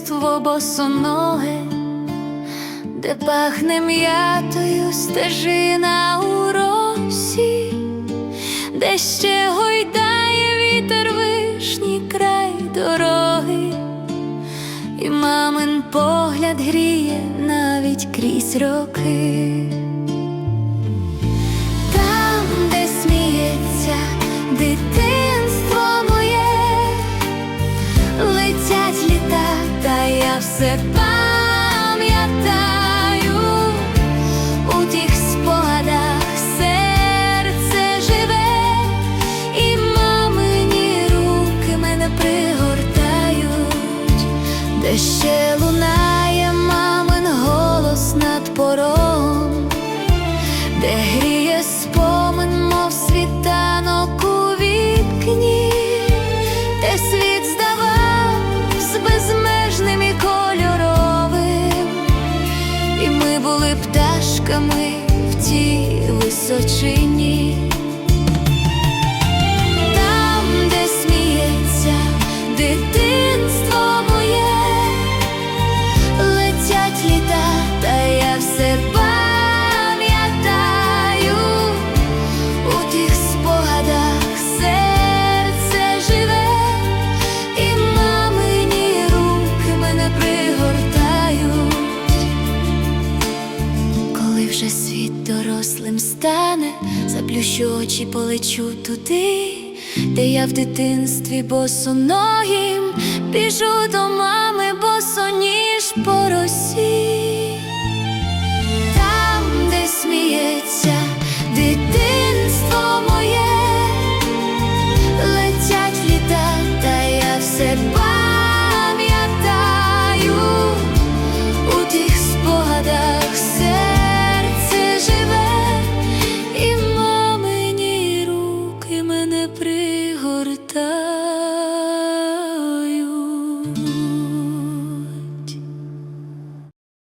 небо босоноге, де пахне м'ятою стежина у росі, де ще гойдає вітер вишні край дороги, і мамин погляд гріє навіть крізь роки. Все пам'ятаю. У тих спогадах серце живе, і мамині руки мене пригортають, де ще лунає мамин голос над порогом де гріє спомин, пташками в тій височині. Стане, заплющу очі, полечу туди, де я в дитинстві босоногім, біжу до мами, босоніж по росі,